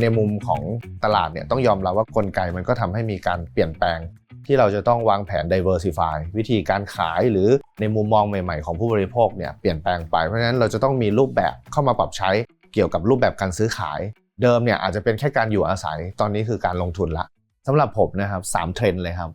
ในมุมของตลาดเนี่ยต้องยอมรับว่ากลไกมันก็ทำให้มีการเปลี่ยนแปลง ที่เราจะต้องวางแผน diversify วิธีการขายหรือในมุมมองใหม่ ๆ ของผู้บริโภคเนี่ยเปลี่ยนแปลงไปเพราะฉะนั้นเราจะต้องมีรูปแบบเข้ามาปรับใช้เกี่ยวกับรูปแบบการซื้อขาย เดิมเนี่ยอาจจะเป็นแค่การอยู่อาศัยตอนนี้คือการลงทุนละสำหรับผมนะครับสามเทรนด์เลยครับ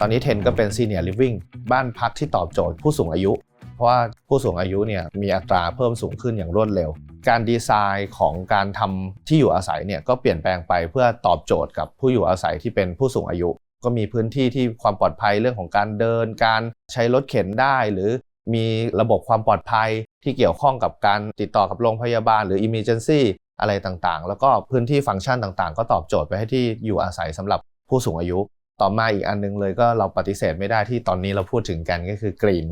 ตอนนี้เทรนก็เป็น senior living บ้านพักที่ตอบโจทย์ผู้สูงอายุ เพราะว่าผู้สูงอายุเนี่ยมีอัตราเพิ่มสูงขึ้นอย่างรวดเร็ว การดีไซน์ของการทำที่อยู่อาศัยเนี่ยก็เปลี่ยนแปลงไปเพื่อตอบโจทย์กับผู้อยู่อาศัยที่เป็นผู้สูงอายุ ก็มีพื้นที่ที่ความปลอดภัยเรื่องของการเดิน การใช้รถเข็นได้ หรือมีระบบความปลอดภัยที่เกี่ยวข้องกับการติดต่อกับโรงพยาบาลหรือ emergency อะไรต่างๆ แล้วก็พื้นที่ฟังก์ชันต่างๆ ก็ตอบโจทย์ไปให้ที่อยู่อาศัยสำหรับผู้สูงอายุ ต่อมาอีกอันนึงเลยก็เราปฏิเสธไม่ได้ที่ตอนนี้เราพูดถึงกันก็คือกรีน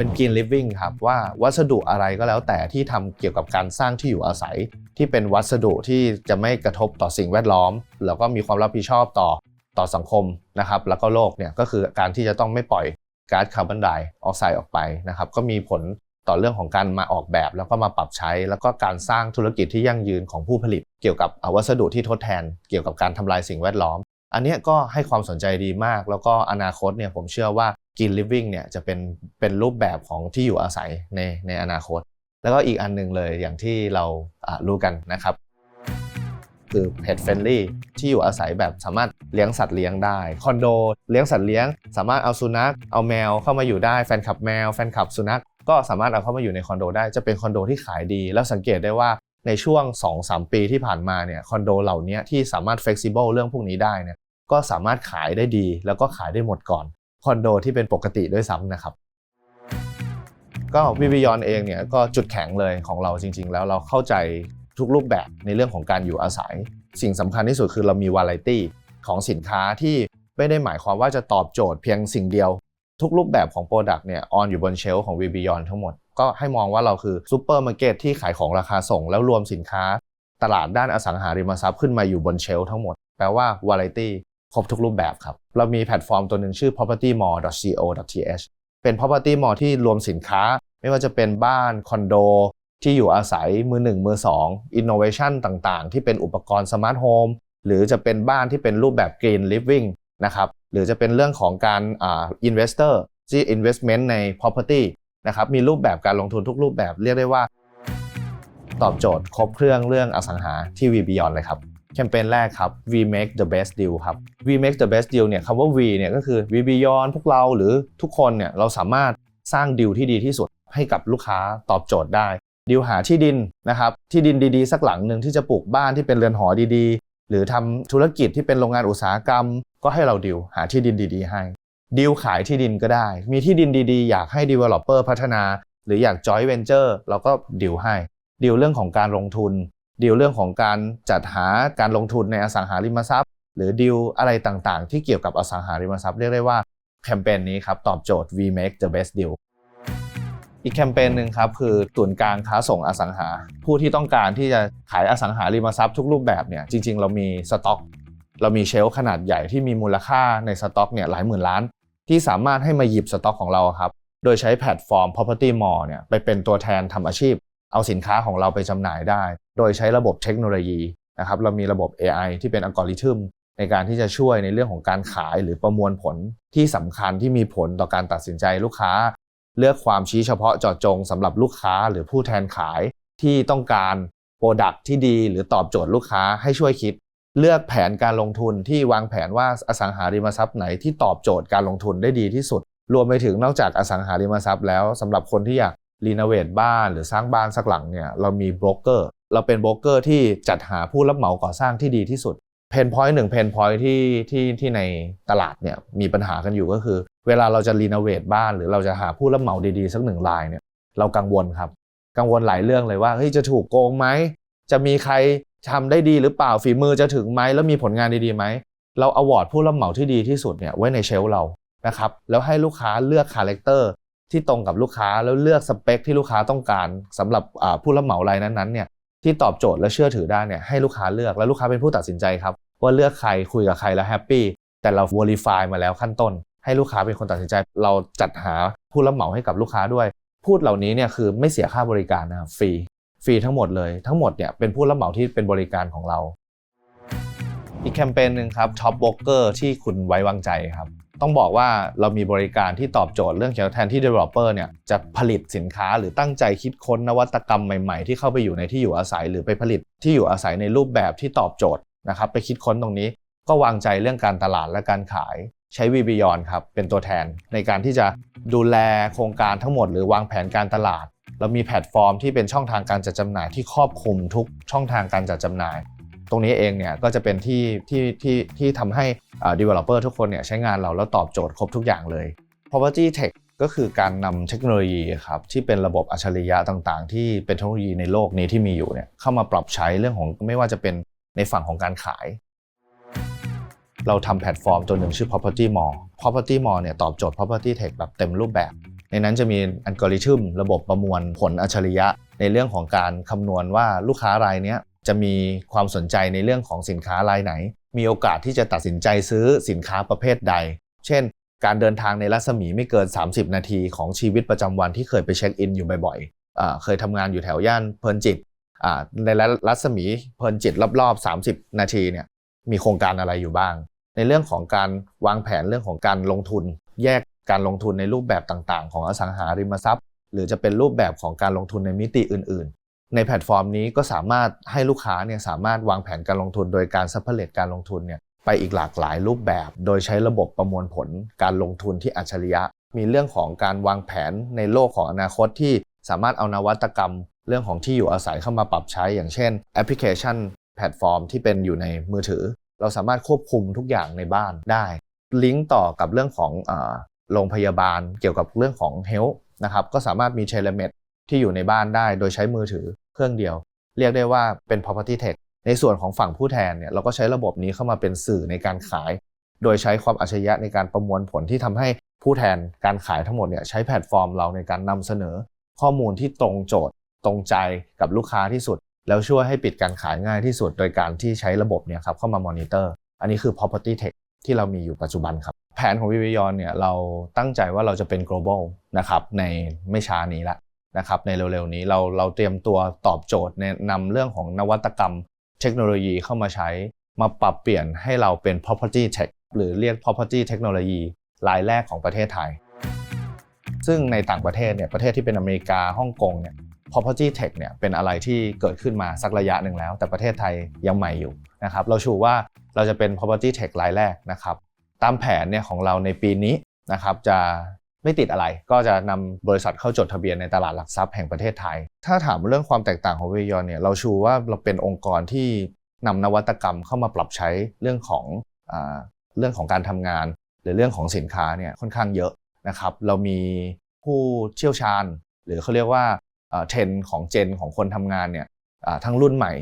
เป็น Green Living ครับว่าวัสดุอะไรก็แล้วแต่ที่ทำเกี่ยวกับการสร้างที่อยู่อาศัย ที่เป็นวัสดุที่จะไม่กระทบต่อสิ่งแวดล้อม แล้วก็มีความรับผิดชอบต่อต่อสังคมนะครับแล้วก็โลกเนี่ยก็คือการที่จะต้องไม่ปล่อยก๊าซคาร์บอนไดออกไซด์ออกไปนะครับก็มีผลต่อเรื่องของการมาออกแบบ แล้วก็มาปรับใช้ แล้วก็การสร้างธุรกิจที่ยั่งยืนของผู้ผลิต เกี่ยวกับวัสดุที่ทดแทน เกี่ยวกับการทำลายสิ่งแวดล้อม อันนี้ก็ให้ความสนใจดีมาก แล้วก็อนาคตเนี่ยผมเชื่อว่า Green Living เนี่ยจะเป็นเป็นรูปแบบของที่อยู่อาศัยในในอนาคต แล้วก็อีกอันหนึงเลยอย่างที่เราอะรู้กันนะครับ คือ Pet Friendly ที่อยู่อาศัยแบบสามารถเลี้ยงสัตว์เลี้ยงได้คอนโดเลี้ยงสัตว์เลี้ยง สามารถเอาสุนัขเอาแมวเข้ามาอยู่ได้แฟนคลับแมวแฟนคลับสุนัขก็สามารถเอาเข้ามาอยู่ในคอนโดได้จะเป็นคอนโดที่ขายดี แล้วสังเกตได้ว่า ในช่วง 2-3 ปีที่ผ่านมาเนี่ยคอนโดเหล่านี้ที่สามารถ flexible เรื่องพวกนี้ได้เนี่ยก็สามารถขายได้ดี แล้วก็ขายได้หมดก่อนคอนโดที่เป็นปกติด้วยซ้ำนะครับ ก็วิวิยอนเองเนี่ยก็จุดแข็งเลยของเราจริง ๆ แล้วเราเข้าใจทุกรูปแบบในเรื่องของการอยู่อาศัย สิ่งสำคัญที่สุดคือเรามีวาไรตี้ของสินค้าที่ไม่ได้หมายความว่าจะตอบโจทย์เพียงสิ่งเดียว ทุกรูปแบบของโปรดักต์เนี่ยออนอยู่บนเชลฟ์ของ v b e y o n ทั้งหมด ก็ให้มองว่าเราคือซูเปอร์มาร์เก็ตที่ขายของราคาส่ง แล้วรวมสินค้า ตลาดด้านอสังหาริมทรัพย์ขึ้นมาอยู่บนเชลทั้งหมด แปลว่าวาไรตี้ครบทุกรูปแบบครับ เรามีแพลตฟอร์มตัวหนึ่งชื่อ propertymall.co.th เป็น property mall ที่รวมสินค้า ไม่ว่าจะเป็นบ้านคอนโดที่อยู่อาศัยมือหนึ่งมือสองอินโนเวชันต่างๆ ที่เป็นอุปกรณ์สมาร์ทโฮมหรือจะเป็นบ้านที่เป็นรูปแบบ Green Living นะครับหรือจะเป็นเรื่องของการอ่า investor ที่ investment ใน property นะครับมีรูปแบบการลงทุนทุกรูปแบบเรียกได้ว่า ตอบโจทย์ครบเครื่องเรื่องอสังหาที่ V Beyond เลยครับแคมเปญแรกครับ V make the best deal ครับ V make the best deal เนี่ยคำว่า V เนี่ยก็คือ V Beyond พวกเราหรือทุกคนเนี่ยเราสามารถสร้างดีลที่ดีที่สุดให้กับลูกค้าตอบโจทย์ได้ดีลหาที่ดินนะครับที่ดินดีๆ สักหลังหนึ่งที่จะปลูกบ้านที่เป็นเรือนหอดีๆ หรือทำธุรกิจที่เป็นโรงงานอุตสาหกรรม ก็ให้เราดีลหาที่ดินดี ๆ ให้ ดีลขายที่ดินก็ได้ มีที่ดินดีๆ อยากให้ developer พัฒนา หรืออยาก joint venture เราก็ดีลให้ดีลเรื่องของการลงทุนดีลเรื่องของการจัดหาการลงทุนในอสังหาริมทรัพย์ หรือดีลอะไรต่างๆ ที่เกี่ยวกับอสังหาริมทรัพย์เรียกได้ว่าแคมเปญนี้ครับ ตอบโจทย์ We Make the Best Deal อีกแคมเปญหนึ่งครับคือศูนย์กลางค้าส่งอสังหา ผู้ที่ต้องการที่จะขายอสังหาริมทรัพย์ทุกรูปแบบเนี่ยจริง ๆ เรามีสต็อก เรามีเชลขนาดใหญ่ที่มีมูลค่าในสต็อกเนี่ยหลายหมื่นล้าน ที่สามารถให้มาหยิบสต็อกของเราครับ โดยใช้แพลตฟอร์ม Property Mall เนี่ยไปเป็นตัวแทนทำอาชีพ เอาสินค้าของเราไปจำหน่ายได้ โดยใช้ระบบเทคโนโลยีนะครับ เรามีระบบ AI ที่เป็นอัลกอริทึมในการที่จะช่วยในเรื่องของการขายหรือประมวลผลที่สำคัญที่มีผลต่อการตัดสินใจลูกค้า เลือกความชี้เฉพาะเจาะจงสำหรับลูกค้าหรือผู้แทนขายที่ต้องการโปรดักที่ดีหรือตอบโจทย์ลูกค้าให้ช่วยคิด เลือกแผนการลงทุนที่วางแผนว่าอสังหาริมทรัพย์ไหนที่ตอบโจทย์การลงทุนได้ดีที่สุด รวมไปถึงนอกจากอสังหาริมทรัพย์แล้วสำหรับคนที่อยากรีโนเวทบ้านหรือสร้างบ้านสักหลังเนี่ยเรามีโบรกเกอร์เราเป็นโบรกเกอร์ที่จัดหาผู้รับเหมาก่อสร้างที่ดีที่สุดเพนพอยต์หนึ่งเพนพอยต์ที่ที่ที่ในตลาดเนี่ยมีปัญหากันอยู่ก็คือ เวลาเราจะรีโนเวทบ้าน หรือเราจะหาผู้รับเหมาดีๆ สักหนึ่งรายเนี่ยเรากังวลครับ กังวลหลายเรื่องเลยว่าเฮ้ยจะถูกโกงไหมจะมีใคร ทำได้ดีหรือเปล่าฝีมือจะถึงไหมแล้วมีผลงานดีๆไหม เราอวอร์ดผู้รับเหมาที่ดีที่สุดเนี่ยไว้ในเชลเรานะครับแล้วให้ลูกค้าเลือกคาแรคเตอร์ที่ตรงกับลูกค้าแล้วเลือกสเปคที่ลูกค้าต้องการสำหรับผู้รับเหมารายนั้นๆเนี่ยที่ตอบโจทย์และเชื่อถือได้เนี่ยให้ลูกค้าเลือกแล้วลูกค้าเป็นผู้ตัดสินใจครับ ว่าเลือกใครคุยกับใครแล้วแฮปปี้แต่เรา verify มาแล้วขั้นต้น ให้ลูกค้าเป็นคนตัดสินใจ เราจัดหาผู้รับเหมาให้กับลูกค้าด้วย พูดเหล่านี้เนี่ยคือไม่เสียค่าบริการนะครับฟรี ฟรีทั้งหมดเลยทั้งหมดเนี่ยเป็นผู้รับเหมาที่เป็นบริการของเรา อีกแคมเปญหนึ่งครับช็อปโบเกอร์ที่คุณไว้วางใจครับ ต้องบอกว่าเรามีบริการที่ตอบโจทย์เรื่องเกี่ยวกับแทนที่ developer เนี่ยจะผลิตสินค้าหรือตั้งใจคิดค้นนวัตกรรมใหม่ๆ ที่เข้าไปอยู่ในที่อยู่อาศัย หรือไปผลิตที่อยู่อาศัยในรูปแบบที่ตอบโจทย์นะครับไปคิดค้นตรงนี้ ก็วางใจเรื่องการตลาดและการขายใช้ v b y o n ครับเป็นตัวแทนในการที่จะดูแลโครงการทั้งหมด หรือวางแผนการตลาด เรามีแพลตฟอร์มที่เป็นช่องทางการจัดจำหน่ายที่ครอบคลุมทุกช่องทางการจัดจำหน่าย ตรงนี้เองเนี่ยก็จะเป็นที่ที่ที่ที่ทำให้ developer ทุกคนเนี่ยใช้งานเราแล้วตอบโจทย์ครบทุกอย่างเลย property tech ก็คือการนำเทคโนโลยีครับที่เป็นระบบอัจฉริยะต่างๆ ที่เป็นเทคโนโลยีในโลกนี้ที่มีอยู่เนี่ยเข้ามาปรับใช้เรื่องของไม่ว่าจะเป็นในฝั่งของการขาย เราทำแพลตฟอร์มตัวหนึ่งชื่อ property mall property mall เนี่ยตอบโจทย์ property tech แบบเต็มรูปแบบ ในนั้นจะมีอัลกอริทึมระบบประมวลผลอัจฉริยะ ในเรื่องของการคำนวณว่าลูกค้ารายนี้จะมีความสนใจในเรื่องของสินค้ารายไหน มีโอกาสที่จะตัดสินใจซื้อสินค้าประเภทใด เช่น การเดินทางในรัศมีไม่เกิน 30 นาทีของชีวิตประจำวันที่เคยไปเช็คอินอยู่บ่อยๆ เคยทำงานอยู่แถวย่านเพลินจิตในรัศมีเพลินจิตรอบๆ 30 นาทีเนี่ยมีโครงการอะไรอยู่บ้าง ในเรื่องของการวางแผนเรื่องของการลงทุน แยก การลงทุนในรูปแบบต่างๆ ของอสังหาริมทรัพย์ หรือจะเป็นรูปแบบของการลงทุนในมิติอื่น ๆ ในแพลตฟอร์มนี้ก็สามารถให้ลูกค้าเนี่ยสามารถวางแผนการลงทุนโดยการซัพพอร์ตการลงทุนเนี่ยไปอีกหลากหลายรูปแบบ โดยใช้ระบบประมวลผลการลงทุนที่อัจฉริยะ มีเรื่องของการวางแผนในโลกของอนาคตที่สามารถเอานวัตกรรม เรื่องของที่อยู่อาศัยเข้ามาปรับใช้ อย่างเช่น แอปพลิเคชัน แพลตฟอร์มที่เป็นอยู่ในมือถือ เราสามารถควบคุมทุกอย่างในบ้านได้ ลิงก์ต่อกับเรื่องของอ โรงพยาบาลเกี่ยวกับเรื่องของ Health นะครับก็สามารถมีเทเลเมดที่อยู่ในบ้านได้โดยใช้มือถือเครื่องเดียว เรียกได้ว่าเป็น property tech ในส่วนของฝั่งผู้แทนเนี่ยเราก็ใช้ระบบนี้เข้ามาเป็นสื่อในการขาย โดยใช้ความอัจฉริยะในการประมวลผลที่ทำให้ผู้แทนการขายทั้งหมดเนี่ยใช้แพลตฟอร์มเราในการนำเสนอ ข้อมูลที่ตรงโจทย์ ตรงใจกับลูกค้าที่สุด แล้วช่วยให้ปิดการขายง่ายที่สุด โดยการที่ใช้ระบบเนี่ยครับเข้ามามอนิเตอร์ อันนี้คือ property tech ที่เรามีอยู่ปัจจุบันครับแผนของวิวิยอนเนี่ยเราตั้งใจว่าเราจะเป็น global นะครับในไม่ช้านี้ละนะครับในเร็วๆนี้เราเราเตรียมตัวตอบโจทย์ในนำเรื่องของนวัตกรรมเทคโนโลยีเข้ามาใช้ มาปรับเปลี่ยนให้เราเป็น property tech หรือเรียก property technology รายแรกของประเทศไทย ซึ่งในต่างประเทศเนี่ยประเทศที่เป็นอเมริกาฮ่องกงเนี่ย property tech เนี่ยเป็นอะไรที่เกิดขึ้นมาสักระยะหนึ่งแล้ว แต่ประเทศไทยยังใหม่อยู่นะครับเราชูว่าเราจะเป็น property tech รายแรกนะครับ ตามแผนเนี่ยของเราในปีนี้นะครับจะไม่ติดอะไรก็จะนำบริษัทเข้าจดทะเบียนในตลาดหลักทรัพย์แห่งประเทศไทย ถ้าถามเรื่องความแตกต่างของเวยอนเนี่ยเราชูว่าเราเป็นองค์กรที่นำนวัตกรรมเข้ามาปรับใช้เรื่องของอาเรื่องของการทำงาน หรือเรื่องของสินค้าเนี่ยค่อนข้างเยอะนะครับเรามีผู้เชี่ยวชาญ หรือเขาเรียกว่าเทรนของเจนของคนทำงานเนี่ยทั้งรุ่นใหม่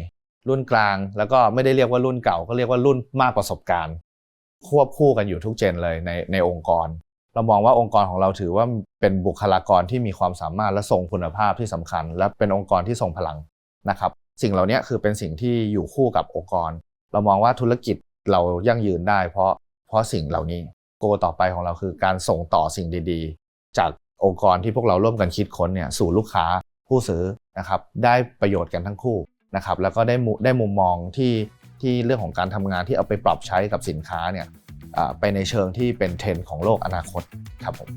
รุ่นกลางแล้วก็ไม่ได้เรียกว่ารุ่นเก่าก็เรียกว่ารุ่นมากประสบการณ์ ควบคู่กันอยู่ทุกเจนเลยในในองค์กร เรามองว่าองค์กรของเราถือว่าเป็นบุคลากรที่มีความสามารถและทรงคุณภาพที่สำคัญ และเป็นองค์กรที่ทรงพลังนะครับ สิ่งเหล่านี้คือเป็นสิ่งที่อยู่คู่กับองค์กร เรามองว่าธุรกิจเรายั่งยืนได้ เพราะเพราะสิ่งเหล่านี้โกต่อไปของเราคือการส่งต่อสิ่งดี ๆ จากองค์กรที่พวกเราร่วมกันคิดค้นเนี่ยสู่ลูกค้าผู้ซื้อนะครับได้ประโยชน์กันทั้งคู่นะครับแล้วก็ได้ได้มุมมองที่ ที่เรื่องของการทำงานที่เอาไปปรับใช้กับสินค้าเนี่ยไปในเชิงที่เป็นเทรนด์ของโลกอนาคตครับผม